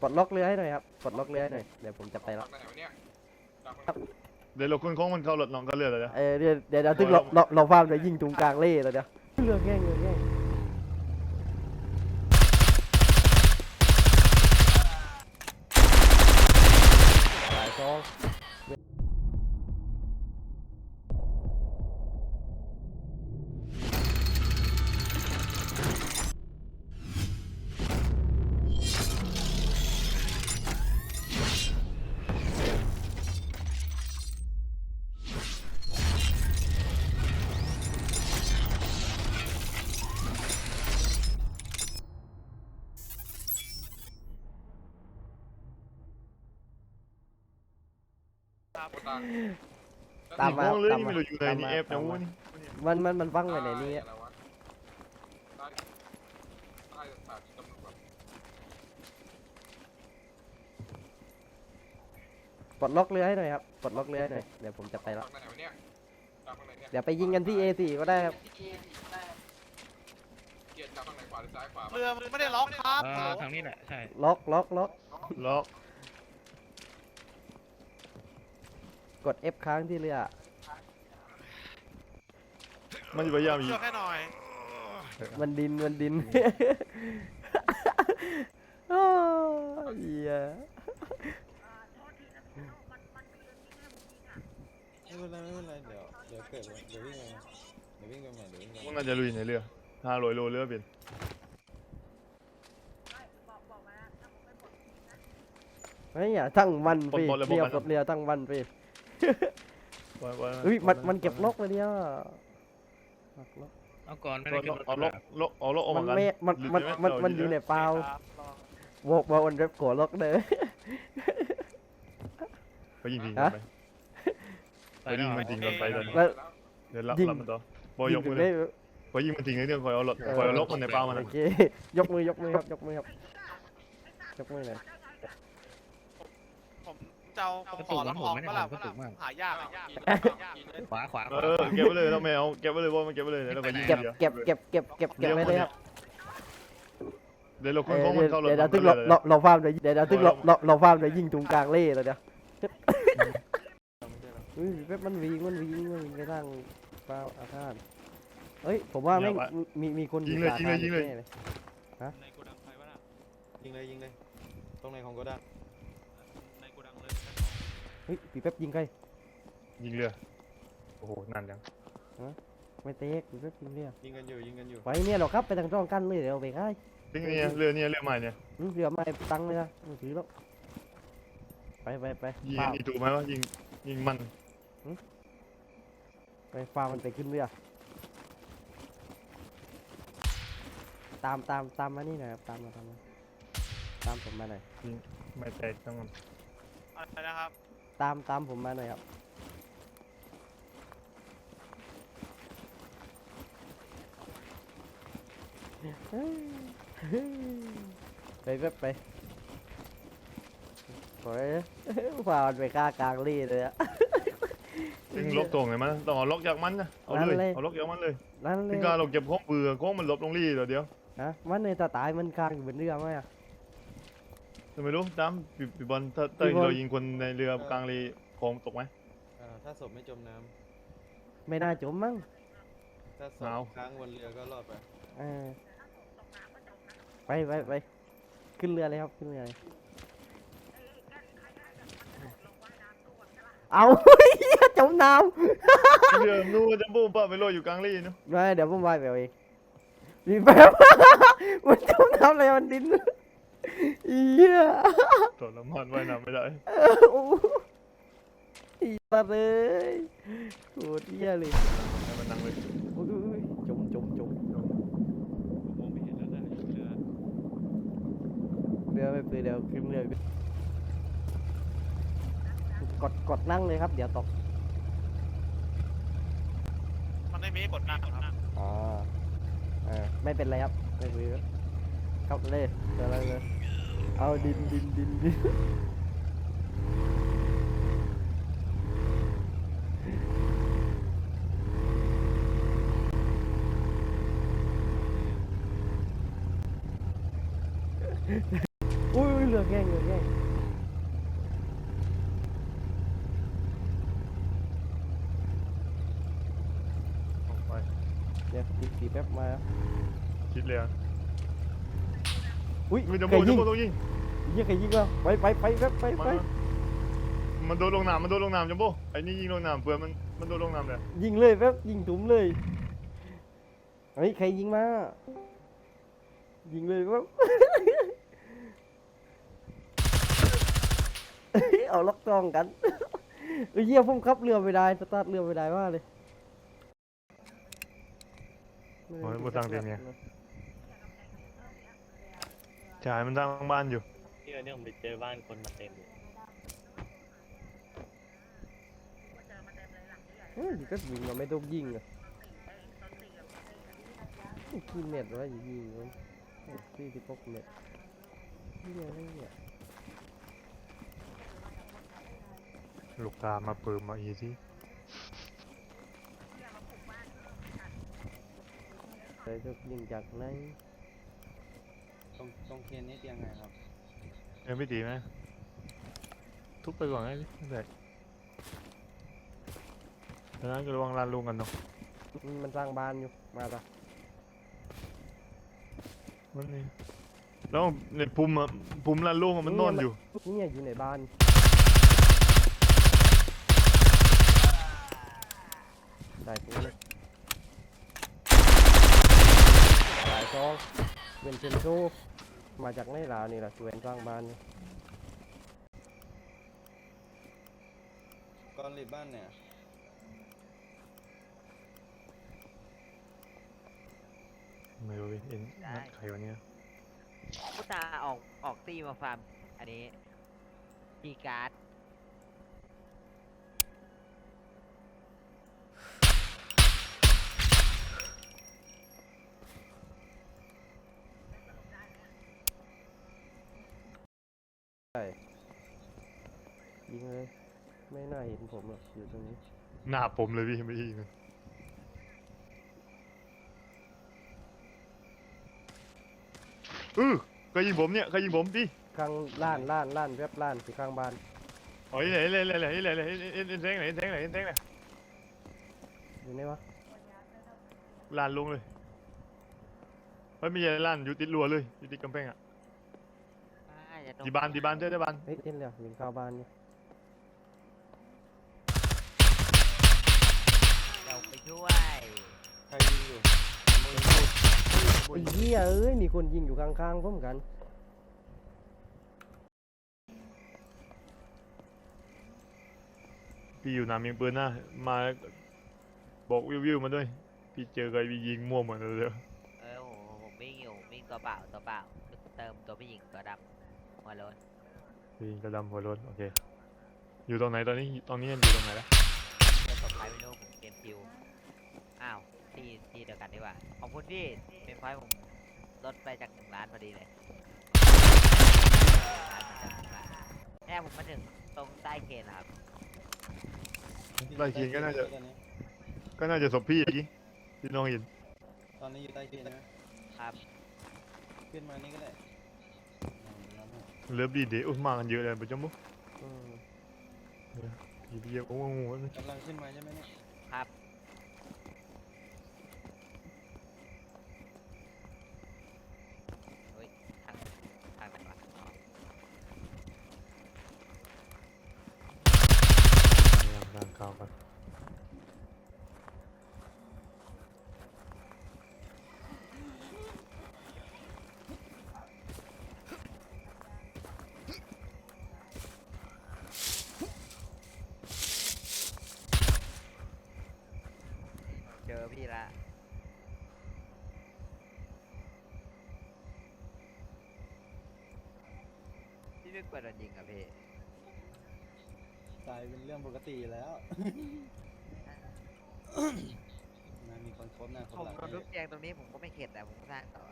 ปลดล็อกเรือให้หน่อยครับปลดล็อกเรือให้หน่อยเดี๋ยวผมจะไปแล้วไหนวะเนี่ยดักมันเดี๋ยวเราคนของมันเข้ารถน้องก็เรือเลยนะ เออเดี๋ยวเดี๋ยวเดี๋ยวตึกเราเราเราฟาร์มเดี๋ยวยิงตรงกลางเล่แล้วเดี๋ยวเรือแง่งเรือแง่ง ตามมาห้องเลยตามนี่มาไม่รู้อยู่ในตามนี่มาแอปตานะมโว้มานี่มันมันมันฟังไว้ในนี้อะไรวะใต้ใต้สถานีตำรวจปลดล็อกเรือให้หน่อยครับปลดล็อกเรือให้หน่อยเดี๋ยวผมจะไปแล้วดักไหนวะเนี่ยดักตรงไหนเนี่ยเดี๋ยวไปยิงกันที่ A4 ก็ได้ครับเกียร์ดักตรงไหนขวาหรือซ้ายขวาเรือมันไม่ได้ล็อกครับเออทางนี้แหละใช่ล็อกล็อกล็อกล็อก กด F ค้างที่เรือ มันจะพยายามยิงเชือกให้หน่อยมันดินมันดินโอ้ยเหี้ยไม่เป็นไรไม่เป็นไรเดี๋ยวเดี๋ยวเกิดเดี๋ยววิ่งไปเดี๋ยววิ่งไปใหม่เดี๋ยววิ่งไปมันใหม่น่าจะลุยในเรือห้าร้อยโลเรือเป็นไม่อย่าตั้งมันไปเรือกับเรือตั้งมันไป ไว้ไว้เฮ้ยมันมันเก็บล็อกเลยเนี่ยล็อกล็อกเอาก่อนไม่ก็ได้ขึ้นรถเอาล็อกล็อกเอาล็อกออกมัมานกัน ไม่มันมันมันมันอยู่ในเปล่าครับลองโวกมาวันเร็บโกล็อกเด้อ ไปยิงทิ้งฮะไป ไปไปแล้ยิวงมันทิ้งกันไปเลย แล้ว เดี๋ยวรับยิง รับมันต่อปล่อยยกมือได้ปล่อยยิงมันทิ้งในเรื่องคอยเอาล็อกคอยเอาล็อกมันในเปล่ามันโอนะเคยกมือยกมือครับยกมือครับยกมือหน่อย ผมจะเอาผมขอรับออกเมื่อไหร่เมื่อไหร่หายากอะยากขวาขวาขเอวาอเก็บไว้เลยเราไม่เอาเก็บไว้เลยว่ามันเก็บไว้เลยเดี๋ยวเราไปยิงเก็บเดี๋ยวเก็บเก็บเก็บเก็บเก็บไว้เลยครับเดี๋ยวเราคเอนอของมันเข้ารถเดี๋ยวน้เดี๋อยงวก็ตึกเรือเราเลยเราเราฟาร์มเดี๋ยวเดี๋ยวเดี๋ยวตึกเราเราเราฟาร์มเดี๋ยวยิงตรงกลางเล่แล้วเดี๋ยวเฮ้ยเว็บมันวิ่งมันวิ่งมันวิ่งไปทางเปล่าอาคารเฮ้ยผมว่าแม่งมีมีคนอาคารแน่ยิงเลยยิงเลยตรงไหนของโกดัง เฮ้ยปีแป๊บยิงใครยิงเรือ โอ้โหนานจังไม่เตะปีแป๊บยิงเรือยิงกันอยู่ยิงกันอยู่ไปเนี่ยเราครับไปทางช่องกันเลยเดี๋ยวเอาไปค่ายทิ้งเนี่ยเรือเนี่ยเรือใหม่เนี่ยอืมเรือไม่ตังเลยนะมือถือแล้วไปไปไปยิงฟาร์มนี่ถูกไหมว่ายิงยิงมันไปฟาร์มมันไปขึ้นเรือ ตามตามตามมานี่หน่อยครับตามมาตามมาตามผมมาหน่อยไม่แตกต้องมันอะไรนะครับ ตามตามผมมาหน่อยครับ ไปไปไปโอ้ยพามันไปฆ่ากลางลี่เลยอะถึงล็อกตรงเลยมั้ยต้องเอาล็อกจากมันนะเอานั่นเลเลย ยเอาล็อกจากมันเลยนั่นเลถึยงการเราเก็บของเบื่อของมันหลบลงรีเดี๋ยวเดียว ฮะมันในตาตายมันค้างอยู่บนเรือไหมอะจะ ไม่รู้ตามปีปีบอลถ้าถ้าปีบอล เรายิงคนในเรือกลางรีของตกไหมอ่าถ้าศพไม่จมน้ไม่น่าจมมั้งำถ้าศเอาพค้างบนเรือก็รอดไปเออไปไปไปขึ้นเรือเลยครับขึ้นเรือเลยเอา เหี้ยจมน้เรือนู้นจะบูมป้าไปลอยอยู่กลางรีเนาะำไม่เดี๋ยวผมไปเอาเองมีแบบมันจมน้ำอะไรมันดิน เอี้ยตอนละมันว่ายน้ำไม่ได้โอ้อีสัตว์เลยโคตรเหี้ยเลยให้มันนั่งเลยอุ้ยอุ้ยจมจมจมเรือไม่เปืนเดี๋ยวขึ้นเรือไปกดกดนั่งเลยครับ เดี๋ยวตกมันไม่มีกดนั่งครับอ๋อเออไม่เป็นไรครับไม่เป็นไรเข้าเลยเดี๋ยวเราเลย เอาดินดินดินดินอุ้ยเรือลือกแย่งเลือกแย่งออกไปเดี๋ยวตีตีแป๊บมา คิดเลยอะ อุ้ยมันจะใคโบรจะยิงโบต้องยิงยิงใครยิงวะไปไปไปแป๊บไปมาไปมันโดนลงน้ำมันโดนลงน้ำจัมโบ้ไอ้นี่ยิงลงน้ำเพื่อมันมันโดนลงน้ำเลยยิงเลยแป๊บยิงถุมเลยเฮ้ยใครยิงมายิงเลยแป๊บเอาล็อกกล้องกันเอ้ยเยี่ยผมขับเรือไม่ได้สตาร์ทเรือไม่ได้มากเลยโอ้ยบ่ตั้งเต็มเนี่ย จ่ายมันทางบ้านอยู่ที่เนี่ยผมไปเจอบ้านคนมาเต็มเลยเฮ้ยก็ยิงเราไม่ต้องยิงอะกี่เม็ดวะยิงยิงมันสี่สิบหกเม็ดนี่อะไรเนี่ยลูกตามาเปิดมาอีสิเลยจะยิงจากไหน ตรงตรงเคนนี่เตียงไงครับเอ็มพี่ตีไหมทุบไปก่อนไงดิไม่ได้ดังนั้นก็ระวังลานลุงกันเนาะอืมมันสร้างบ้านอยู่ มาจ้ะมันนี่แล้วในภูมิอะภูมิลานลุงอะมันนอนอยู่ เนี่ยอยู่ในบ้าน ได้ตัวเลยหลายซอง เป็นเซนโซมาจากไหนล่ะนี่แหละสวนสร้างบ้านเนี่ยก้อนรีบบ้านเนี่ย ไม่รู้พี่เอ็นนัดใครวะเนี่ยพุตาออกออกตีมาฟาร์ม อันนี้พีการ์ด ยิงเลย ไม่น่าเห็นผมหรอกอยู่ตรงนี้ หน้าผมเลยพี่ไม่ยิงเออใครยิงผมเนี่ยใครยิงผมพี่ข้างล้านล้านล้านแวบล้านที่ข้างบ้านเฮ้ยไหนไหนไหนไหนไหนไหนเอ็นเอ็นแทงไหนเอ็นแทงไหนเอ็นแทงไหนอยู่ไหนวะลานลงเลยเฮ้ยไม่ใช่ลานอยู่ติดรั้วเลยอยู่ติดกำแพงอะอ่าจะต้อง ที่บ้านที่บ้านเจ้าที่บ้านเฮ้ยเห็นแล้วยิงเข้าบ้านเนี่ยเราไปช่วยใครยิงอยู่ไอ้เหี้ยเอ้ยมีคนยิงอยู่ข้างๆผมกันพี่อยู่หนามีปืนนะมาบอกวิววิวมาด้วย พี่เจอใครพี่ยิงมั่วหมดเลยเดี๋ยวเออผมผมวิ่งอยู่วิ่งตัวเปล่าตัวเปล่าเติมตัวผู้หญิงตัวดำ หัวโลนพี่ยิงกระดำหัวรถโอเค อยู่ตรงไหนตอนนี้ตอนนี้อยู่ตรงไหนแล้วจะตบใครไม่รู้ผมเกมคิวอ้าวที่ที่เดียวกันดีกว่าขอบคุณพี่เป็นไฟล์ผมลดไปจากหนึ่งล้านพอดีเลยแค่ผมมาถึงตรงใต้เกณฑ์นะครับไล่เคียงก็น่าจะตอนนี้ก็น่าจะศพพี่อีกที่น้องเห็นตอนนี้อยู่ใต้เคนใช่ไหมครับ ขึ้นมานี่ก็ได้อ่ารับให้ เลิฟดีเดย์อุ้ยมากันเยอะเลยประจำบุ๊อืมพี่พี่เยอะโอ้โหกำลังขึ้นมาใช่ไหมเนี่ย ครับ เฮ้ย ทาง ทางไหนวะอ๋อ ร่างกาวกัน เจอพี่ละ พี่ ไม่กลัวโดนยิงเหรอะพี่ตายเป็นเรื่องปกติอยู่แล้ว นะมีคนคบหน้าคผบมหลังโดนทุบแจงตรงนี้ผมก็ไม่เข็ดแต่ผมก็สร้างต่อ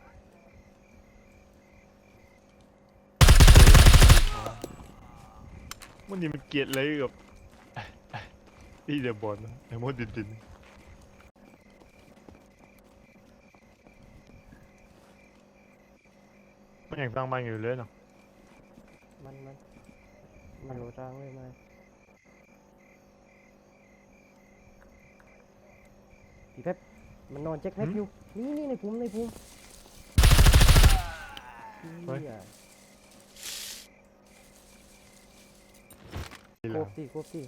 มันนี่มันเกลียดอะไรกับพี่เดบอลนะไอ้มดดินดินมันยังสร้างบ้านอยู่เลยเนาะ ไม่รู้ทางเลยไหมพี่เพชรมันนอนเช็คแพ็คอยู่นี่นี่ในภูมิในภูมิเฮ้ยเหี้ยนี่โคแหละบสิโคบสิ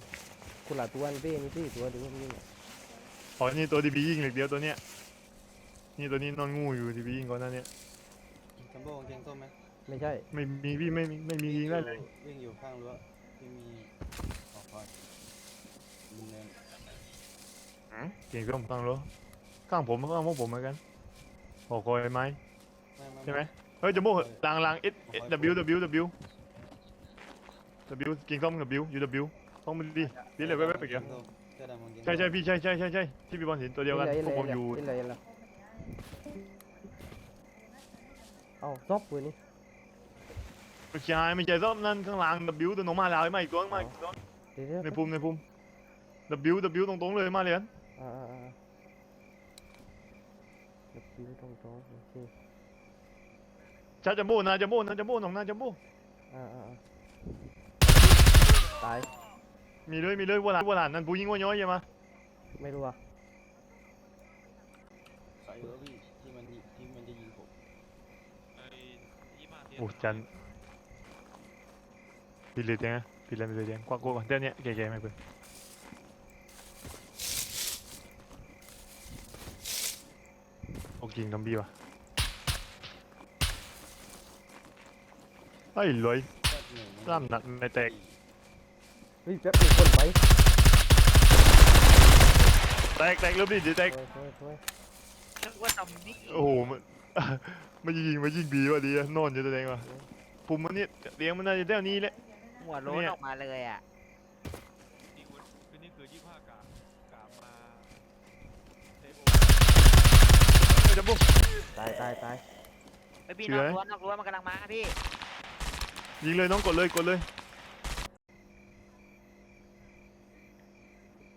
คุณหลาตัวนี่เป้นี่สิตัวเดียวนี่น่ะอ๋อนี่ตัวที่พี่ยิงเหล็กเดียวตัวเนี้ยนี่ตัวนี้นอนงูอยู่ที่พี่ยิงก่อนหน้าเนี้ยจัมโบ้กางเกงส้มไหม ไม่ใช่ ไม่มีพี่ไม่มีไม่มียิงได้เลย วิ่งอยู่ข้างรั้วที่มีออกคอยบนเนินเก่งส้มข้างรถข้างผมข้างพวกผมเหมือนกันหอคอยไหมไม่ไม่ใช่ไหมเฮ้ยจะโม่ลางลาง S W W W W เก่งส้มกับ W U W ต้องมันดีดีเลยแว๊บๆไปเกี่ยวเสื้อดำกางเกงใช่ใช่พี่ใช่ใช่ใช่ใช่ที่พี่บอลเห็นตัวเดียวกันเห็พวกผมเลอยู่เห็นเลยเห็นเลยเอ้าซบปืนนี่ ไม่ใช่ไม่ใช่ส้มนั่นข้างหล่าง W ตัวน้องมาแล้วไม่อีกตัวมาอีกตัวเดี๋ยวเดี๋ยวในภูมิในภูมิ W W ตรงๆเลยมาเลยกันอ่าอ่าอ่าเดี๋ยวดูตรงตรงๆโอเคชัดจะโม่นะจะโม่นะจะโม่น้องนะจะโม่อ่าอ่าอ่าตายมีเลยมีเลยวัวหลานวัวหลานนั่นผู้ยิงวัวย้อยใช่ไหมไม่รู้อะใส่เออพี่ที่มันยิที่มันจะยิงผมโอ้จันปิดเลยจังปิดเลยปิดเลยจังกวักกูก่อน เดี๋ยวนี้แก่ๆไม่เพิ่งโอ้ยิงดอมบี้ว่ะไอ้ลอยแป๊บหนึ่งมันล่ำหนักในแตกเฮ้ยแป๊บหนึงคนไปแตกแตกเริ่มดิเดี๋ยวแตกช่วยช่วยช่วยนึกว่าซอมบี้โอ้โหมัน มันยิงมันยิงบีว่ะดีอะนอนอยู่ตัวเองว่ะปุ่มมันนี่เลี้ยงมันน่าจะเท่านี้แหละ หัวโล้นออกมาเลยอะนี่คุณคือนี่คือยี่ห้ากากามาเทปโอเฮ้ยจะบุกตายตายตายไปพี่เฉืนออกยรั้วนอกรั้วมันกำลังมาพี่ยิงเลยน้องกดเลยกดเลย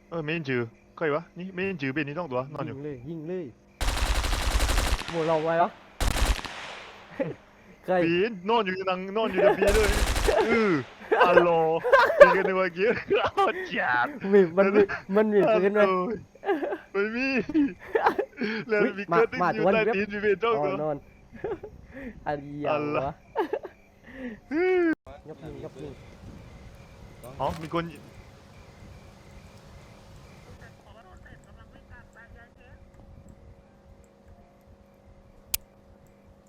เออไม่เห็นจือใครวะนี่ไม่เห็นจือเป็นนี่ต้องตัวนอนอยู่ยิงเลยยิงเลยหมดเราไว้เหรอ ใครปีนนอนอยู่นังนอนอยู่ในปีเลยเอออัลโหลปีกันในเมื่อกี้เอาจัดมีมันมีมันมีอัลปืนโหไหมลไม่มีแล้วอุ๊ยมีมาเกิดตึ้งมาอยู่ตัวใต้เว็บ ตีนมีเป็นจ้องอ๋อตัวนอนอันเดียอัวลละวะยกยิงยกยิงอ๋อมีคน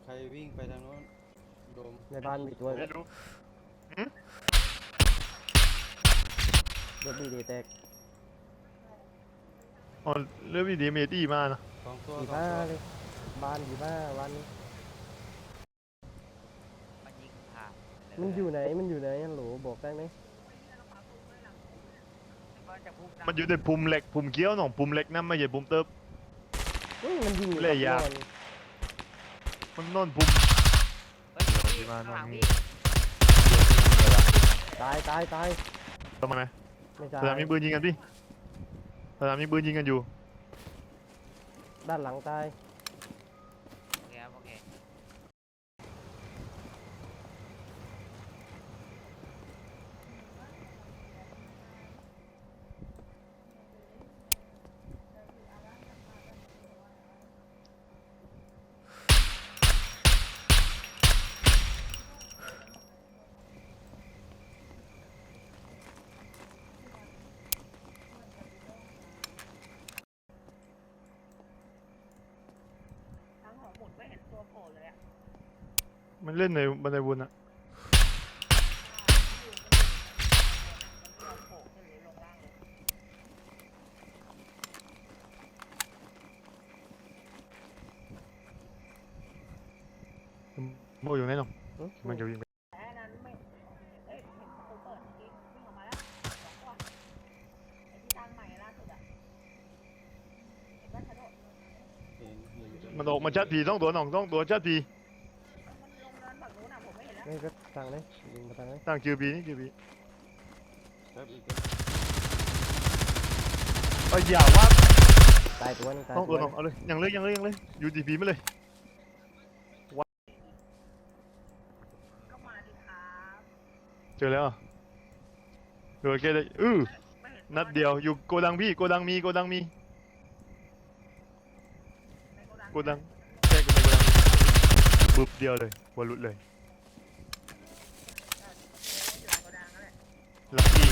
ใครวิ่งไปทางโน้นโดมในบ้านมีตัวไม่รู้ ยกดีดีแตกอ๋อเรื่องวิดีเมตี้มานะสองตัวดีสองบ้าตัวเลยบ้านดีบ้าบ้านนี้มันยิงผ่านเลมันอยู่ไหนมันอยู่ไหนฮัลโหลบอกได้ไหมก็จะพุ่งมันอยู่ในปุ่มเหล็กปุ่มเกี้ยวหน่องปุ่มเหล็กนั่นไม่ใช่ปุ่มเติบ เฮ้ยมันยิงอยู่เล่ยยากกับนอนมันนอนปุ่ม เฮ้ยพี่ที่มาข้างหลังนอนพี่ตายตายตายทำไม ไหมไม่ใช่สนามมีปืนยิงกันพี่สนามมีปืนยิงกันอยู่ ด้านหลังตาย มันเล่นในบันไดวนอะอยู่มันโผล่ขึ้นหรือลงล่างเลยโมอยู่ไหนหนองหึมันจะวิ่งไปแต่อันนั้นไม่เอ้ยเห็นประตูเปิดเมื่อกี้วิ่งออกมาแล้วสองตัวไอ้ที่ตั้งใหม่ล่าสุดอะเห็นว่าชะโดดเห็นเห็นอยู่มันออกมาชัดผีต้องตัวหน่องต้องตัวชัดผี มันลงเนินฝั่งนู้น อะผมไม่เห็นแล้วไม่ก็ทางไหนยิงมาทางไหนตั้งคิวบีนี่คิวบีแป๊บอีกเอ้ยอย่าว่าตายตัวนึงตายต้องตัตัววหน่นึองงเอาเลยยังเลยยังเลยยังเลยอยู่ดีพีไม่เลยก็มาดิครับเจอแล้วอะโดนแค่เลยอื้อนัดเดียวอยู่โกดังพี่โกดังมีโกดังมีในโกดังโกดังใช่โกดังโกดังบึบเดียวเลยวันลุดเลย อยู่ในโกดังนั่นแหละ ลักกี้